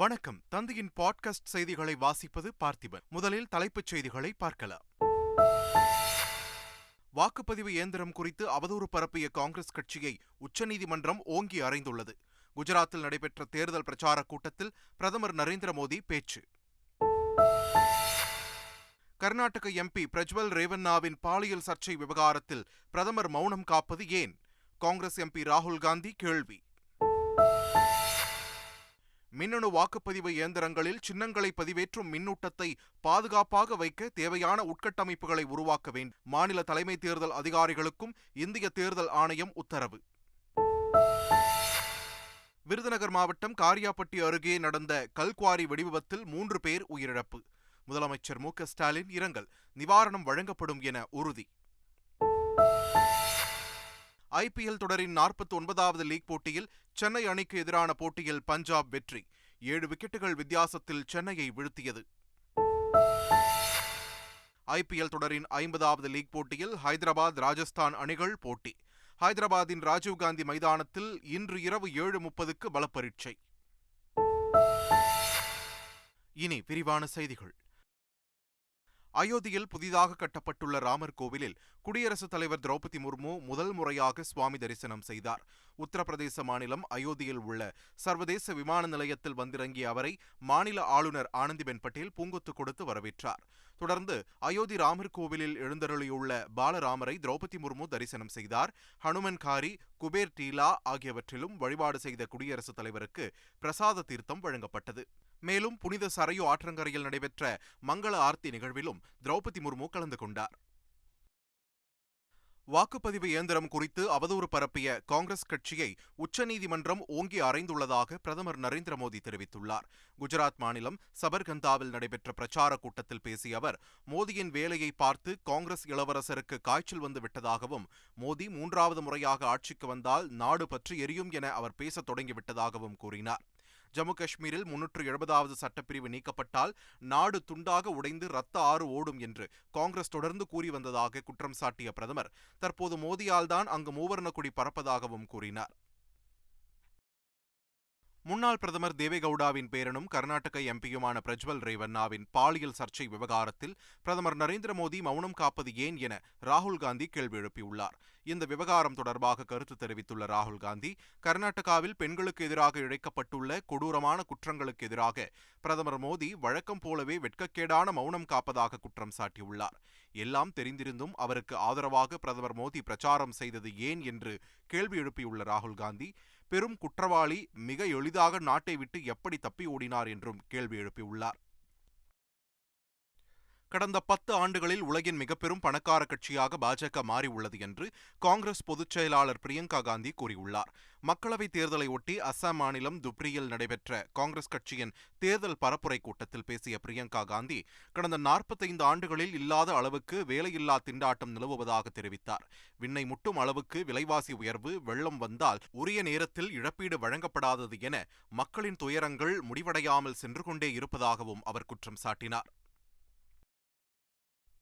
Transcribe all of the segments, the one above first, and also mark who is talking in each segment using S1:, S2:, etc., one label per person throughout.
S1: வணக்கம் தந்தையின் பாட்காஸ்ட் செய்திகளை வாசிப்பது பார்த்திபன் முதலில் தலைப்புச் செய்திகளை பார்க்கலாம் வாக்குப்பதிவு இயந்திரம் குறித்து அவதூறு பரப்பிய காங்கிரஸ் கட்சியை உச்சநீதிமன்றம் ஓங்கி அறைந்துள்ளது குஜராத்தில் நடைபெற்ற தேர்தல் பிரச்சார கூட்டத்தில் பிரதமர் நரேந்திர மோடி பேச்சு கர்நாடக எம்பி பிரஜ்வல் ரேவண்ணாவின் பாலியல் சர்ச்சை விவகாரத்தில் பிரதமர் மௌனம் காப்பது ஏன் காங்கிரஸ் எம்பி ராகுல் காந்தி கேள்வி மின்னணு வாக்குப்பதிவு இயந்திரங்களில் சின்னங்களை பதிவேற்றும் மின்னூட்டத்தை பாதுகாப்பாக வைக்க தேவையான உட்கட்டமைப்புகளை உருவாக்க வேண்டும் மாநில தலைமை தேர்தல் அதிகாரிகளுக்கும் இந்திய தேர்தல் ஆணையம் உத்தரவு விருதுநகர் மாவட்டம் காரியாப்பட்டி அருகே நடந்த கல்குவாரி வெடிவிபத்தில் மூன்று பேர் உயிரிழப்பு முதலமைச்சர் மு ஸ்டாலின் இரங்கல் நிவாரணம் வழங்கப்படும் என உறுதி ஐபிஎல் தொடரின் நாற்பத்தி ஒன்பதாவது லீக் போட்டியில் சென்னை அணிக்கு எதிரான போட்டியில் பஞ்சாப் வெற்றி ஏழு விக்கெட்டுகள் வித்தியாசத்தில் சென்னையை வீழ்த்தியது ஐபிஎல் தொடரின் ஐம்பதாவது லீக் போட்டியில் ஹைதராபாத் ராஜஸ்தான் அணிகள் போட்டி ஹைதராபாத்தின் ராஜீவ்காந்தி மைதானத்தில் இன்று இரவு ஏழு முப்பதுக்கு பலப்பரீட்சை இனி விரிவான செய்திகள் அயோத்தியில் புதிதாக கட்டப்பட்டுள்ள ராமர் கோவிலில் குடியரசுத் தலைவர் திரௌபதி முர்மு முதல் முறையாக சுவாமி தரிசனம் செய்தார் உத்தரப்பிரதேச மாநிலம் அயோத்தியில் உள்ள சர்வதேச விமான நிலையத்தில் வந்திறங்கிய அவரை மாநில ஆளுநர் ஆனந்திபென் பட்டேல் பூங்கொத்து கொடுத்து வரவேற்றார் தொடர்ந்து அயோத்தி ராமர் கோவிலில் எழுந்தருளியுள்ள பாலராமரை திரௌபதி முர்மு தரிசனம் செய்தார் ஹனுமன் காரி குபேர் டீலா ஆகியவற்றிலும் வழிபாடு செய்த குடியரசுத் தலைவருக்கு பிரசாத தீர்த்தம் வழங்கப்பட்டது மேலும் புனித சரையு ஆற்றங்கரையில் நடைபெற்ற மங்கள ஆர்த்தி நிகழ்விலும் திரௌபதி முர்மு கலந்து கொண்டார் வாக்குப்பதிவு இயந்திரம் குறித்து அவதூறு பரப்பிய காங்கிரஸ் கட்சியை உச்சநீதிமன்றம் ஓங்கி அறைந்துள்ளதாக பிரதமர் நரேந்திர மோடி தெரிவித்துள்ளார் குஜராத் மாநிலம் சபர்கந்தாவில் நடைபெற்ற பிரச்சாரக் கூட்டத்தில் பேசிய அவர் மோடியின் வேலையை பார்த்து காங்கிரஸ் இளவரசருக்கு காய்ச்சல் வந்து விட்டதாகவும் மோடி மூன்றாவது முறையாக ஆட்சிக்கு வந்தால் நாடு பற்றி எரியும் என அவர் பேசத் தொடங்கிவிட்டதாகவும் கூறினார் ஜம்மு காஷ்மீரில் முன்னூற்று எழுபதாவது சட்டப்பிரிவு நீக்கப்பட்டால் நாடு துண்டாக உடைந்து ரத்த ஆறு ஓடும் என்று காங்கிரஸ் தொடர்ந்து கூறி வந்ததாக குற்றம் சாட்டிய பிரதமர் தற்போது மோடியால் தான் அங்கு மூவர்ண பறப்பதாகவும் கூறினார் முன்னாள் பிரதமர் தேவேகவுடாவின் பேரனும் கர்நாடக எம்பியுமான பிரஜ்வல் ரேவண்ணாவின் பாலியல் சர்ச்சை விவகாரத்தில் பிரதமர் நரேந்திர மோடி மௌனம் காப்பது ஏன் என ராகுல் காந்தி கேள்வி எழுப்பியுள்ளார் இந்த விவகாரம் தொடர்பாக கருத்து தெரிவித்துள்ள ராகுல் காந்தி கர்நாடகாவில் பெண்களுக்கு எதிராக இழைக்கப்பட்டுள்ள கொடூரமான குற்றங்களுக்கு எதிராக பிரதமர் மோடி வழக்கம் போலவே வெட்கக்கேடான மௌனம் காப்பதாக குற்றம் சாட்டியுள்ளார் எல்லாம் தெரிந்திருந்தும் அவருக்கு ஆதரவாக பிரதமர் மோடி பிரச்சாரம் செய்தது ஏன் என்று கேள்வி எழுப்பியுள்ள ராகுல் காந்தி பெரும் குற்றவாளி மிக எளிதாக நாட்டை விட்டு எப்படி தப்பி ஓடினார் என்றும் கேள்வி எழுப்பியுள்ளார் கடந்த பத்து ஆண்டுகளில் உலகின் மிகப்பெரும் பணக்கார கட்சியாக பாஜக மாறியுள்ளது என்று காங்கிரஸ் பொதுச் செயலாளர் பிரியங்கா காந்தி கூறியுள்ளார் மக்களவைத் தேர்தலையொட்டி அசாம் மாநிலம் துப்ரியில் நடைபெற்ற காங்கிரஸ் கட்சியின் தேர்தல் பரப்புரை கூட்டத்தில் பேசிய பிரியங்கா காந்தி கடந்த நாற்பத்தைந்து ஆண்டுகளில் இல்லாத அளவுக்கு வேலையில்லா திண்டாட்டம் நிலவுவதாக தெரிவித்தார் விண்ணை முட்டும் அளவுக்கு விலைவாசி உயர்வு வெள்ளம் வந்தால் உரிய நேரத்தில் இழப்பீடு வழங்கப்படாதது என மக்களின் துயரங்கள் முடிவடையாமல் சென்று கொண்டே இருப்பதாகவும் அவர் குற்றம் சாட்டினார்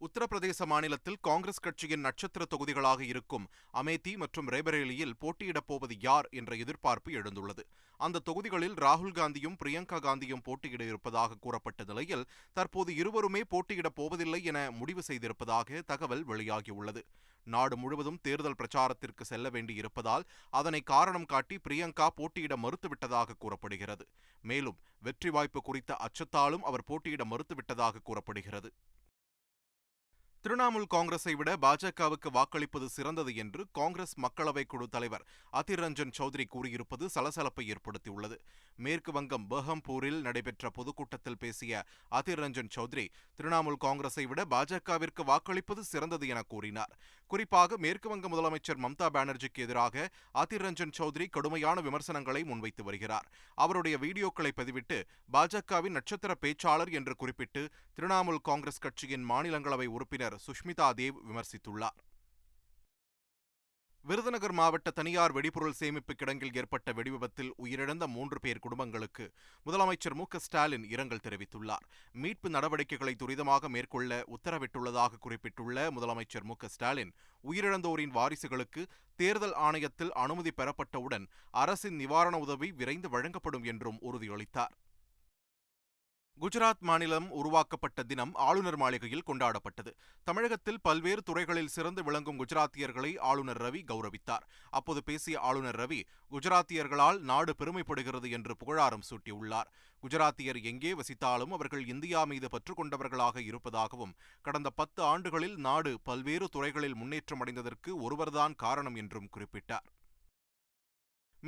S1: உத்தரப்பிரதேச மாநிலத்தில் காங்கிரஸ் கட்சியின் நட்சத்திர தொகுதிகளாக இருக்கும் அமேதி மற்றும் ரேபரேலியில் போட்டியிடப் போவது யார் என்ற எதிர்பார்ப்பு எழுந்துள்ளது அந்த தொகுதிகளில் ராகுல் காந்தியும் பிரியங்கா காந்தியும் போட்டியிட இருப்பதாக கூறப்பட்ட நிலையில் தற்போது இருவருமே போட்டியிடப் போவதில்லை என முடிவு செய்திருப்பதாக தகவல் வெளியாகியுள்ளது நாடு முழுவதும் தேர்தல் பிரச்சாரத்திற்கு செல்ல வேண்டியிருப்பதால் அதனை காரணம் காட்டி பிரியங்கா போட்டியிட மறுத்துவிட்டதாக கூறப்படுகிறது மேலும் வெற்றி வாய்ப்பு குறித்த அச்சத்தாலும் அவர் போட்டியிட மறுத்துவிட்டதாக கூறப்படுகிறது திரிணாமுல் காங்கிரஸை விட பாஜகவுக்கு வாக்களிப்பது சிறந்தது என்று காங்கிரஸ் மக்களவை குழு தலைவர் அதிர் ரஞ்சன் சௌத்ரி கூறியிருப்பது சலசலப்பை ஏற்படுத்தியுள்ளது மேற்கு வங்கம் பெஹம்பூரில் நடைபெற்ற பொதுக்கூட்டத்தில் பேசிய அதிர் ரஞ்சன் சௌத்ரி திரிணாமுல் காங்கிரஸை விட பாஜகவிற்கு வாக்களிப்பது சிறந்தது என கூறினார் குறிப்பாக மேற்கு வங்க முதலமைச்சர் மம்தா பானர்ஜிக்கு எதிராக அதிர் ரஞ்சன் சௌத்ரி கடுமையான விமர்சனங்களை முன்வைத்து வருகிறார் அவருடைய வீடியோக்களை பதிவிட்டு பாஜகவின் நட்சத்திர பேச்சாளர் என்று குறிப்பிட்டு திரிணாமுல் காங்கிரஸ் கட்சியின் மாநிலங்களவை உறுப்பினர் அமைச்சர் சுஷ்மிதா தேவ் விமர்சித்துள்ளார் விருதுநகர் மாவட்ட தனியார் வெடிபொருள் சேமிப்பு கிடங்கில் ஏற்பட்ட வெடிவிபத்தில் உயிரிழந்த மூன்று பேர் குடும்பங்களுக்கு முதலமைச்சர் மு ஸ்டாலின் இரங்கல் தெரிவித்துள்ளார் மீட்பு நடவடிக்கைகளை துரிதமாக மேற்கொள்ள உத்தரவிட்டுள்ளதாக குறிப்பிட்டுள்ள முதலமைச்சர் மு ஸ்டாலின் உயிரிழந்தோரின் வாரிசுகளுக்கு தேர்தல் ஆணையத்தில் அனுமதி பெறப்பட்டவுடன் அரசின் நிவாரண உதவி விரைந்து வழங்கப்படும் என்றும் உறுதியளித்தார் குஜராத் மாநிலம் உருவாக்கப்பட்ட தினம் ஆளுநர் மாளிகையில் கொண்டாடப்பட்டது தமிழகத்தில் பல்வேறு துறைகளில் சிறந்து விளங்கும் குஜராத்தியர்களை ஆளுநர் ரவி கௌரவித்தார் அப்போது பேசிய ஆளுநர் ரவி குஜராத்தியர்களால் நாடு பெருமைப்படுகிறது என்று புகழாரம் சூட்டியுள்ளார் குஜராத்தியர் எங்கே வசித்தாலும் அவர்கள் இந்தியா மீது பற்று கொண்டவர்களாக இருப்பதாகவும் கடந்த பத்து ஆண்டுகளில் நாடு பல்வேறு துறைகளில் முன்னேற்றம் அடைந்ததற்கு ஒருவர்தான் காரணம் என்றும் குறிப்பிட்டார்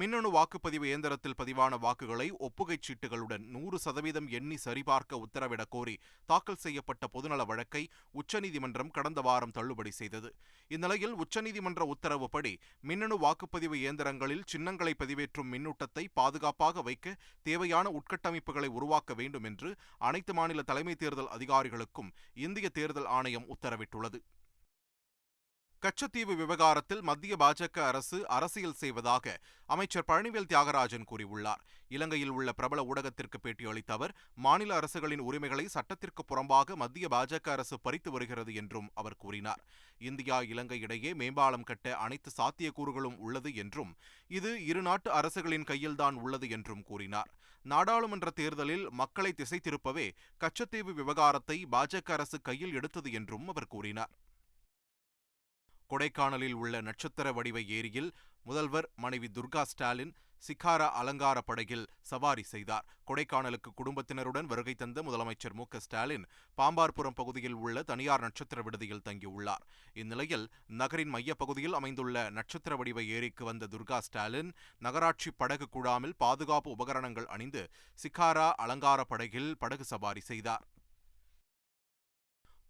S1: மின்னணு வாக்குப்பதிவு இயந்திரத்தில் பதிவான வாக்குகளை ஒப்புகைச் சீட்டுகளுடன் நூறு சதவீதம் எண்ணி சரிபார்க்க உத்தரவிடக் கோரி தாக்கல் செய்யப்பட்ட பொதுநல வழக்கை உச்சநீதிமன்றம் கடந்த வாரம் தள்ளுபடி செய்தது இந்நிலையில் உச்சநீதிமன்ற உத்தரவுப்படி மின்னணு வாக்குப்பதிவு இயந்திரங்களில் சின்னங்களை பதிவேற்றும் மின்னூட்டத்தை பாதுகாப்பாக வைக்க தேவையான உட்கட்டமைப்புகளை உருவாக்க வேண்டும் என்று அனைத்து மாநில தலைமை தேர்தல் அதிகாரிகளுக்கும் இந்திய தேர்தல் ஆணையம் உத்தரவிட்டுள்ளது கச்சத்தீவு விவகாரத்தில் மத்திய பாஜக அரசு அரசியல் செய்வதாக அமைச்சர் பழனிவேல் தியாகராஜன் கூறியுள்ளார் இலங்கையில் உள்ள பிரபல ஊடகத்திற்கு பேட்டியளித்த அவர் மாநில அரசுகளின் உரிமைகளை சட்டத்திற்கு புறம்பாக மத்திய பாஜக அரசு பறித்து வருகிறது என்றும் அவர் கூறினார் இந்தியா இலங்கை இடையே மேம்பாலம் கட்ட அனைத்து சாத்தியக்கூறுகளும் உள்ளது என்றும் இது இரு நாட்டு அரசுகளின் கையில்தான் உள்ளது என்றும் கூறினார் நாடாளுமன்ற தேர்தலில் மக்களை திசை திருப்பவே கச்சத்தீவு விவகாரத்தை பாஜக அரசு கையில் எடுத்தது என்றும் அவர் கூறினார் கொடைக்கானலில் உள்ள நட்சத்திர வடிவ ஏரியில் முதல்வர் மனைவி துர்கா ஸ்டாலின் சிக்காரா அலங்கார படகில் சவாரி செய்தார் கொடைக்கானலுக்கு குடும்பத்தினருடன் வருகை தந்த முதலமைச்சர் மு ஸ்டாலின் பாம்பார்புரம் பகுதியில் உள்ள தனியார் நட்சத்திர விடுதியில் தங்கியுள்ளார் இந்நிலையில் நகரின் மையப்பகுதியில் அமைந்துள்ள நட்சத்திர வடிவ ஏரிக்கு வந்த துர்கா ஸ்டாலின் நகராட்சி படகு குழாமில் பாதுகாப்பு உபகரணங்கள் அணிந்து சிக்காரா அலங்கார படகில் படகு சவாரி செய்தார்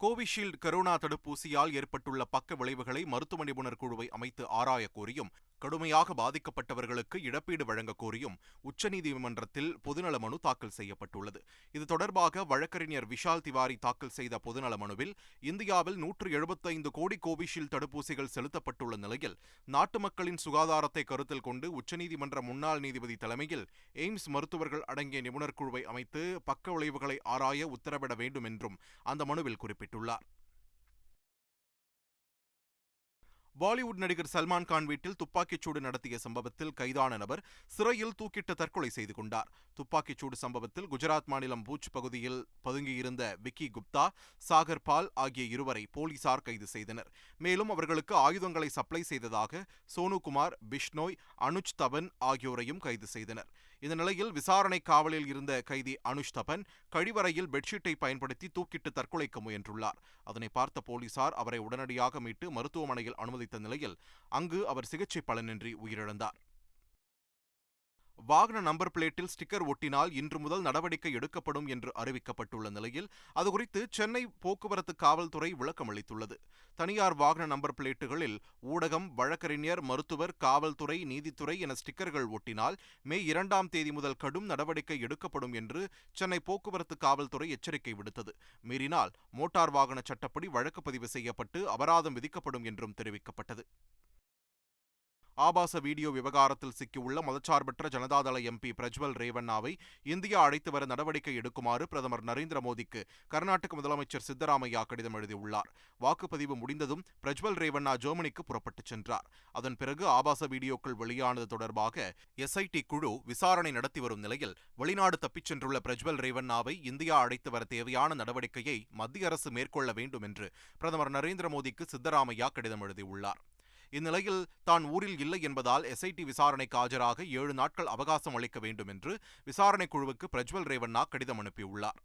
S1: கோவிஷீல்டு கரோனா தடுப்பூசியால் ஏற்பட்டுள்ள பக்க விளைவுகளை மருத்துவ நிபுணர் குழுவை அமைத்து ஆராயக்கோரியும் கோரியும் கடுமையாக பாதிக்கப்பட்டவர்களுக்கு இழப்பீடு வழங்க கோரியும் உச்சநீதிமன்றத்தில் பொதுநல மனு தாக்கல் செய்யப்பட்டுள்ளது இது தொடர்பாக வழக்கறிஞர் விஷால் திவாரி தாக்கல் செய்த பொதுநல மனுவில் இந்தியாவில் நூற்று எழுபத்தைந்து கோடி கோவிஷீல்டு தடுப்பூசிகள் செலுத்தப்பட்டுள்ள நிலையில் நாட்டு மக்களின் சுகாதாரத்தை கருத்தில் கொண்டு உச்சநீதிமன்ற முன்னாள் நீதிபதி தலைமையில் எய்ம்ஸ் மருத்துவர்கள் அடங்கிய நிபுணர் குழுவை அமைத்து பக்க விளைவுகளை ஆராய உத்தரவிட வேண்டும் என்றும் அந்த மனுவில் குறிப்பிட்டுள்ளார் பாலிவுட் நடிகர் சல்மான் கான் வீட்டில் துப்பாக்கிச்சூடு நடத்திய சம்பவத்தில் கைதான நபர் சிறையில் தூக்கிட்டு தற்கொலை செய்து கொண்டார் துப்பாக்கிச்சூடு சம்பவத்தில் குஜராத் மாநிலம் பூஜ் பகுதியில் பதுங்கியிருந்த விக்கி குப்தா சாகர் பால் ஆகிய இருவரை போலீசார் கைது செய்தனர் மேலும் அவர்களுக்கு ஆயுதங்களை சப்ளை செய்ததாக சோனுகுமார் பிஷ்னோய் அனுஜ் தபன் ஆகியோரையும் கைது செய்தனர் இந்த நிலையில் விசாரணை காவலில் இருந்த கைதி அனுஷ் தபன் கழிவறையில் பெட்ஷீட்டை பயன்படுத்தி தூக்கிட்டு தற்கொலைக்க முயன்றுள்ளார் அதனை பார்த்த போலீசார் அவரை உடனடியாக மீட்டு மருத்துவமனையில் அனுமதித்த நிலையில் அங்கு அவர் சிகிச்சை பலனின்றி உயிரிழந்தார் வாகன நம்பர் பிளேட்டில் ஸ்டிக்கர் ஒட்டினால் இன்று முதல் நடவடிக்கை எடுக்கப்படும் என்று அறிவிக்கப்பட்டுள்ள நிலையில் அதுகுறித்து சென்னை போக்குவரத்து காவல்துறை விளக்கம் அளித்துள்ளது தனியார் வாகன நம்பர் பிளேட்டுகளில் ஊடகம் வழக்கறிஞர் மருத்துவர் காவல்துறை நீதித்துறை என ஸ்டிக்கர்கள் ஒட்டினால் மே இரண்டாம் தேதி முதல் கடும் நடவடிக்கை எடுக்கப்படும் என்று சென்னை போக்குவரத்து காவல்துறை எச்சரிக்கை விடுத்தது மீறினால் மோட்டார் வாகன சட்டப்படி வழக்கு பதிவு செய்யப்பட்டு அபராதம் விதிக்கப்படும் என்றும் தெரிவிக்கப்பட்டது ஆபாச வீடியோ விவகாரத்தில் சிக்கியுள்ள மதச்சார்பற்ற ஜனதாதள எம்பி பிரஜ்வல் ரேவண்ணாவை இந்தியா அழைத்து வர நடவடிக்கை எடுக்குமாறு பிரதமர் நரேந்திர மோடிக்கு கர்நாடக முதலமைச்சர் சித்தராமையா கடிதம் எழுதியுள்ளார் வாக்குப்பதிவு முடிந்ததும் பிரஜ்வல் ரேவண்ணா ஜெர்மனிக்கு புறப்பட்டுச் சென்றார் அதன் பிறகு ஆபாச வீடியோக்கள் வெளியானது தொடர்பாக எஸ்ஐடி குழு விசாரணை நடத்தி வரும் நிலையில் வெளிநாடு தப்பிச் சென்றுள்ள பிரஜ்வல் ரேவண்ணாவை இந்தியா அழைத்து வர தேவையான நடவடிக்கையை மத்திய அரசு மேற்கொள்ள வேண்டும் என்று பிரதமர் நரேந்திர மோடிக்கு சித்தராமையா கடிதம் எழுதியுள்ளார் இந்நிலையில் தான் ஊரில் இல்லை என்பதால் எஸ்ஐடி விசாரணைக்கு ஆஜராக ஏழு நாட்கள் அவகாசம் அளிக்க வேண்டும் என்று விசாரணைக் குழுவுக்கு பிரஜ்வல் ரேவண்ணா கடிதம் அனுப்பியுள்ளார்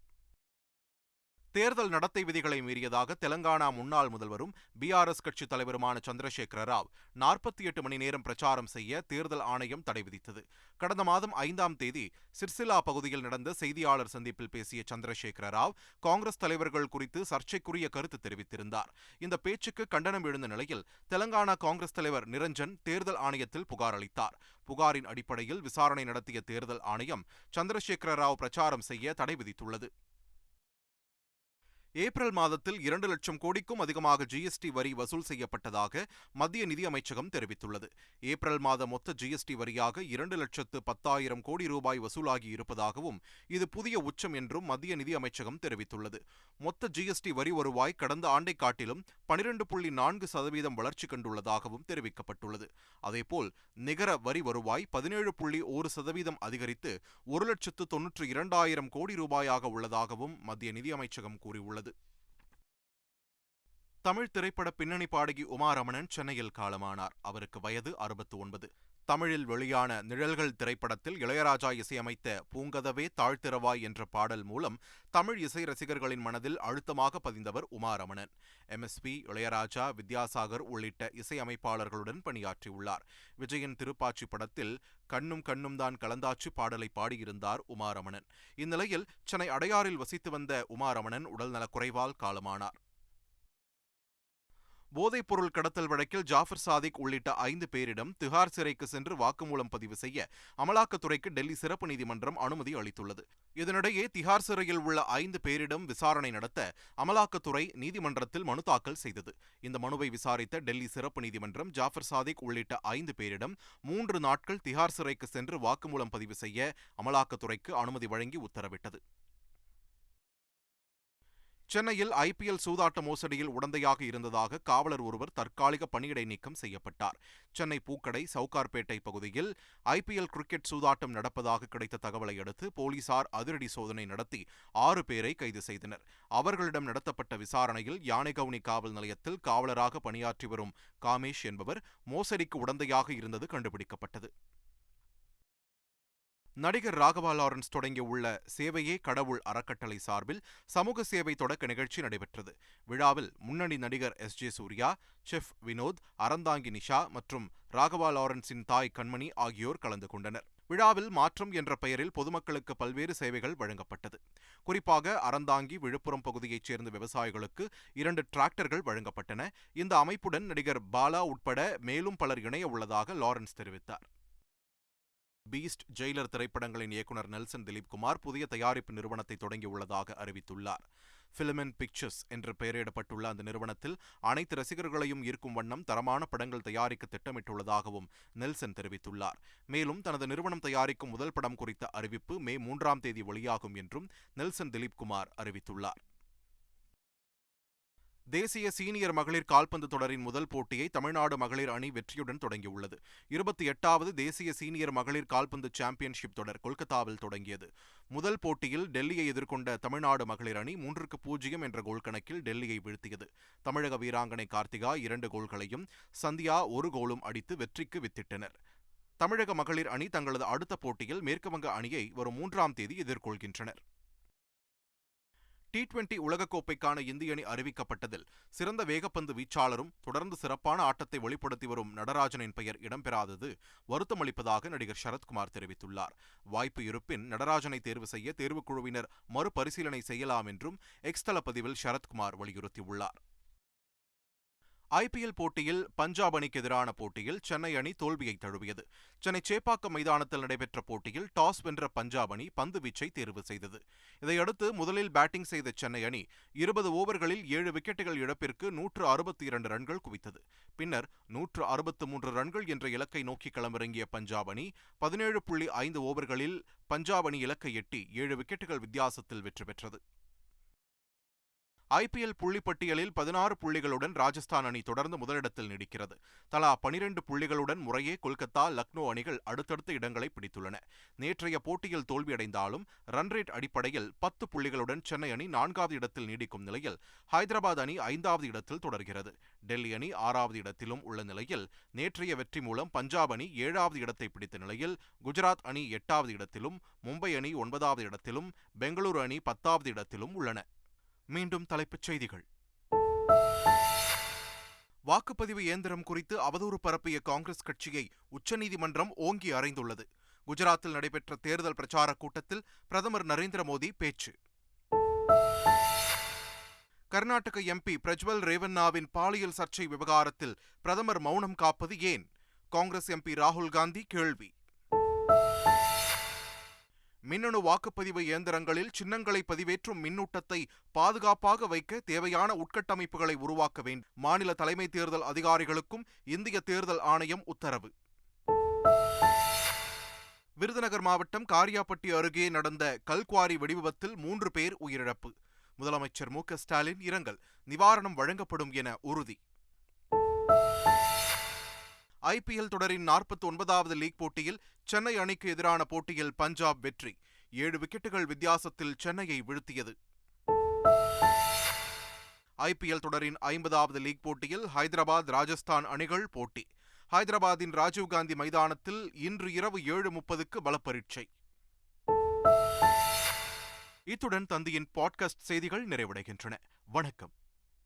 S1: தேர்தல் நடத்தை விதிகளை மீறியதாக தெலங்கானா முன்னாள் முதல்வரும் பிஆர்எஸ் கட்சி தலைவருமான சந்திரசேகர ராவ் நாற்பத்தி எட்டு மணி நேரம் பிரச்சாரம் செய்ய தேர்தல் ஆணையம் தடை விதித்தது கடந்த மாதம் ஐந்தாம் தேதி சிர்சிலா பகுதியில் நடந்த செய்தியாளர் சந்திப்பில் பேசிய சந்திரசேகர ராவ் காங்கிரஸ் தலைவர்கள் குறித்து சர்ச்சைக்குரிய கருத்து தெரிவித்திருந்தார் இந்த பேச்சுக்கு கண்டனம் எழுந்த நிலையில் தெலங்கானா காங்கிரஸ் தலைவர் நிரஞ்சன் தேர்தல் ஆணையத்தில் புகார் அளித்தார் புகாரின் அடிப்படையில் விசாரணை நடத்திய தேர்தல் ஆணையம் சந்திரசேகர ராவ் பிரச்சாரம் செய்ய தடை விதித்துள்ளது ஏப்ரல் மாதத்தில் இரண்டு லட்சம் கோடிக்கும் அதிகமாக ஜிஎஸ்டி வரி வசூல் செய்யப்பட்டதாக மத்திய நிதியமைச்சகம் தெரிவித்துள்ளது ஏப்ரல் மாத மொத்த ஜிஎஸ்டி வரியாக இரண்டு லட்சத்து பத்தாயிரம் கோடி ரூபாய் வசூலாகி இருப்பதாகவும் இது புதிய உச்சம் என்றும் மத்திய நிதி அமைச்சகம் தெரிவித்துள்ளது மொத்த ஜிஎஸ்டி வரி வருவாய் கடந்த ஆண்டை காட்டிலும் பனிரெண்டு புள்ளி நான்கு சதவீதம் வளர்ச்சி கண்டுள்ளதாகவும் தெரிவிக்கப்பட்டுள்ளது அதேபோல் நிகர வரி வருவாய் பதினேழு புள்ளி ஒரு சதவீதம் அதிகரித்து ஒரு லட்சத்து தொன்னூற்று இரண்டாயிரம் கோடி ரூபாயாக உள்ளதாகவும் மத்திய நிதி அமைச்சகம் கூறியுள்ளது வெளியிட்டுள்ளது தமிழ் திரைப்பட பின்னணி பாடகி உமா ரமணன் சென்னையில் காலமானார் அவருக்கு வயது அறுபத்து ஒன்பது தமிழில் வெளியான நிழல்கள் திரைப்படத்தில் இளையராஜா இசையமைத்த பூங்கதவே தாழ்த்திரவாய் என்ற பாடல் மூலம் தமிழ் இசை ரசிகர்களின் மனதில் அழுத்தமாக பதிந்தவர் உமாரமணன் எம்எஸ்பி இளையராஜா வித்யாசாகர் உள்ளிட்ட இசையமைப்பாளர்களுடன் பணியாற்றியுள்ளார் விஜயன் திருப்பாச்சி படத்தில் கண்ணும் கண்ணும் தான் கலந்தாச்சு பாடலை பாடியிருந்தார் உமாரமணன் இந்நிலையில் சென்னை அடையாறில் வசித்து வந்த உமாரமணன் நலக்குறைவால் காலமானார் போதைப் பொருள் கடத்தல் வழக்கில் ஜாஃபர் சாதிக் உள்ளிட்ட ஐந்து பேரிடம் திகார் சிறைக்கு சென்று வாக்குமூலம் பதிவு செய்ய அமலாக்கத்துறைக்கு டெல்லி சிறப்பு நீதிமன்றம் அனுமதி அளித்துள்ளது இதனிடையே திகார் சிறையில் உள்ள ஐந்து பேரிடம் விசாரணை நடத்த அமலாக்கத்துறை நீதிமன்றத்தில் மனு தாக்கல் செய்தது இந்த மனுவை விசாரித்த டெல்லி சிறப்பு நீதிமன்றம் ஜாஃபர் சாதிக் உள்ளிட்ட ஐந்து பேரிடம் மூன்று நாட்கள் திகார் சிறைக்கு சென்று வாக்குமூலம் பதிவு செய்ய அமலாக்கத்துறைக்கு அனுமதி வழங்கி உத்தரவிட்டது சென்னையில் ஐபிஎல் சூதாட்ட மோசடியில் உடந்தையாக இருந்ததாக காவலர் ஒருவர் தற்காலிக பணியிடை நீக்கம் செய்யப்பட்டார் சென்னை பூக்கடை சவுகார்பேட்டை பகுதியில் ஐபிஎல் கிரிக்கெட் சூதாட்டம் நடப்பதாக கிடைத்த தகவலை அடுத்து போலீசார் அதிரடி சோதனை நடத்தி ஆறு பேரை கைது செய்தனர் அவர்களிடம் நடத்தப்பட்ட விசாரணையில் யானைகவுனி காவல் நிலையத்தில் காவலராக பணியாற்றி வரும் காமேஷ் என்பவர் மோசடிக்கு உடந்தையாக இருந்தது கண்டுபிடிக்கப்பட்டது நடிகர் ராகவா லாரன்ஸ் தொடங்கியுள்ள உள்ள சேவையே கடவுள் அறக்கட்டளை சார்பில் சமூக சேவை தொடக்க நிகழ்ச்சி நடைபெற்றது விழாவில் முன்னணி நடிகர் S J Suryah chef Vinoth Aranthangi Nisha மற்றும் ராகவா லாரன்ஸின் தாய் கண்மணி ஆகியோர் கலந்து கொண்டனர் விழாவில் மாற்றம் என்ற பெயரில் பொதுமக்களுக்கு பல்வேறு சேவைகள் வழங்கப்பட்டது குறிப்பாக அறந்தாங்கி விழுப்புரம் பகுதியைச் சேர்ந்த விவசாயிகளுக்கு இரண்டு டிராக்டர்கள் வழங்கப்பட்டன இந்த அமைப்புடன் நடிகர் பாலா உட்பட மேலும் பலர் இணைய உள்ளதாக லாரன்ஸ் தெரிவித்தார் பீஸ்ட் ஜெயிலர் திரைப்படங்களின் இயக்குனர் நெல்சன் திலீப் குமார் புதிய தயாரிப்பு நிறுவனத்தை தொடங்கியுள்ளதாக அறிவித்துள்ளார் பிலிமின் பிக்சர்ஸ் என்று பெயரிடப்பட்டுள்ள அந்த நிறுவனத்தில் அனைத்து ரசிகர்களையும் ஈர்க்கும் வண்ணம் தரமான படங்கள் தயாரிக்க திட்டமிட்டுள்ளதாகவும் நெல்சன் தெரிவித்துள்ளார் மேலும் தனது நிறுவனம் தயாரிக்கும் முதல் படம் குறித்த அறிவிப்பு மே மூன்றாம் தேதி வெளியாகும் என்றும் நெல்சன் திலீப் குமார் அறிவித்துள்ளார் தேசிய சீனியர் மகளிர் கால்பந்து தொடரின் முதல் போட்டியை தமிழ்நாடு மகளிர் அணி வெற்றியுடன் தொடங்கியுள்ளது இருபத்தி எட்டாவது தேசிய சீனியர் மகளிர் கால்பந்து சாம்பியன்ஷிப் தொடர் கொல்கத்தாவில் தொடங்கியது முதல் போட்டியில் டெல்லியை எதிர்கொண்ட தமிழ்நாடு மகளிர் அணி மூன்றுக்கு பூஜ்ஜியம் என்ற கோல் கணக்கில் டெல்லியை வீழ்த்தியது தமிழக வீராங்கனை கார்த்திகா இரண்டு கோல்களையும் சந்தியா ஒரு கோலும் அடித்து வெற்றிக்கு வித்திட்டனர் தமிழக மகளிர் அணி தங்களது அடுத்த போட்டியில் மேற்குவங்க அணியை வரும் மூன்றாம் தேதி எதிர்கொள்கின்றனர் டி டுவெண்டி உலகக்கோப்பைக்கான இந்திய அணி அறிவிக்கப்பட்டதில் சிறந்த வேகப்பந்து வீச்சாளரும் தொடர்ந்து சிறப்பான ஆட்டத்தை வெளிப்படுத்தி வரும் நடராஜனின் பெயர் இடம்பெறாதது வருத்தமளிப்பதாக நடிகர் சரத்குமார் தெரிவித்துள்ளார் வாய்ப்பு இருப்பின் நடராஜனை தேர்வு செய்ய தேர்வுக்குழுவினர் மறுபரிசீலனை செய்யலாம் என்றும் எக்ஸ் பதிவில் சரத்குமார் வலியுறுத்தியுள்ளார் ஐபிஎல் போட்டியில் பஞ்சாப் அணிக்கு எதிரான போட்டியில் சென்னை அணி தோல்வியை தழுவியது சென்னை சேப்பாக்கம் மைதானத்தில் நடைபெற்ற போட்டியில் டாஸ் வென்ற பஞ்சாப் அணி பந்து வீச்சை தேர்வு செய்தது இதையடுத்து முதலில் பேட்டிங் செய்த சென்னை அணி இருபது ஓவர்களில் ஏழு விக்கெட்டுகள் இழப்பிற்கு நூற்று அறுபத்தி இரண்டு ரன்கள் குவித்தது பின்னர் நூற்று அறுபத்து மூன்று ரன்கள் என்ற இலக்கை நோக்கி களமிறங்கிய பஞ்சாப் அணி பதினேழு புள்ளி ஐந்து ஓவர்களில் பஞ்சாப் அணி இலக்கை எட்டி ஏழு விக்கெட்டுகள் வித்தியாசத்தில் வெற்றி பெற்றது ஐபிஎல் புள்ளி பட்டியலில் பதினாறு புள்ளிகளுடன் ராஜஸ்தான் அணி தொடர்ந்து முதலிடத்தில் நீடிக்கிறது தலா பனிரெண்டு புள்ளிகளுடன் முறையே கொல்கத்தா லக்னோ அணிகள் அடுத்தடுத்த இடங்களை பிடித்துள்ளன நேற்றைய போட்டியில் தோல்வியடைந்தாலும் ரன்ரேட் அடிப்படையில் பத்து புள்ளிகளுடன் சென்னை அணி நான்காவது இடத்தில் நீடிக்கும் நிலையில் ஹைதராபாத் அணி ஐந்தாவது இடத்தில் தொடர்கிறது டெல்லி அணி ஆறாவது இடத்திலும் உள்ள நிலையில் நேற்றைய வெற்றி மூலம் பஞ்சாப் அணி ஏழாவது இடத்தை பிடித்த நிலையில் குஜராத் அணி எட்டாவது இடத்திலும் மும்பை அணி ஒன்பதாவது இடத்திலும் பெங்களூரு அணி பத்தாவது இடத்திலும் உள்ளன மீண்டும் தலைப்புச் செய்திகள் வாக்குப்பதிவு இயந்திரம் குறித்து அவதூறு பரப்பிய காங்கிரஸ் கட்சியை உச்சநீதிமன்றம் ஓங்கி அறைந்துள்ளது குஜராத்தில் நடைபெற்ற தேர்தல் பிரச்சார கூட்டத்தில் பிரதமர் நரேந்திர மோடி பேச்சு கர்நாடக எம்பி பிரஜ்வல் ரேவண்ணாவின் பாலியல் சர்ச்சை விவகாரத்தில் பிரதமர் மௌனம் காப்பது ஏன் காங்கிரஸ் எம்பி ராகுல் காந்தி கேள்வி மின்னணு வாக்குப்பதிவு இயந்திரங்களில் சின்னங்களை பதிவேற்றும் மின்னூட்டத்தை பாதுகாப்பாக வைக்க தேவையான உட்கட்டமைப்புகளை உருவாக்க வேண்டும் மாநில தலைமை தேர்தல் அதிகாரிகளுக்கும் இந்திய தேர்தல் ஆணையம் உத்தரவு விருதுநகர் மாவட்டம் காரியாப்பட்டி அருகே நடந்த கல்குவாரி வெடிவிபத்தில் மூன்று பேர் உயிரிழப்பு முதலமைச்சர் மு ஸ்டாலின் இரங்கல் நிவாரணம் வழங்கப்படும் என உறுதி ஐபிஎல் தொடரின் நாற்பத்தி ஒன்பதாவது லீக் போட்டியில் சென்னை அணிக்கு எதிரான போட்டியில் பஞ்சாப் வெற்றி ஏழு விக்கெட்டுகள் வித்தியாசத்தில் சென்னையை வீழ்த்தியது ஐபிஎல் தொடரின் ஐம்பதாவது லீக் போட்டியில் ஹைதராபாத் ராஜஸ்தான் அணிகள் போட்டி ஹைதராபாத்தின் ராஜீவ்காந்தி மைதானத்தில் இன்று இரவு ஏழு முப்பதுக்கு பலப்பரீட்சை இத்துடன் தந்தியின் பாட்காஸ்ட் செய்திகள் நிறைவடைகின்றன வணக்கம்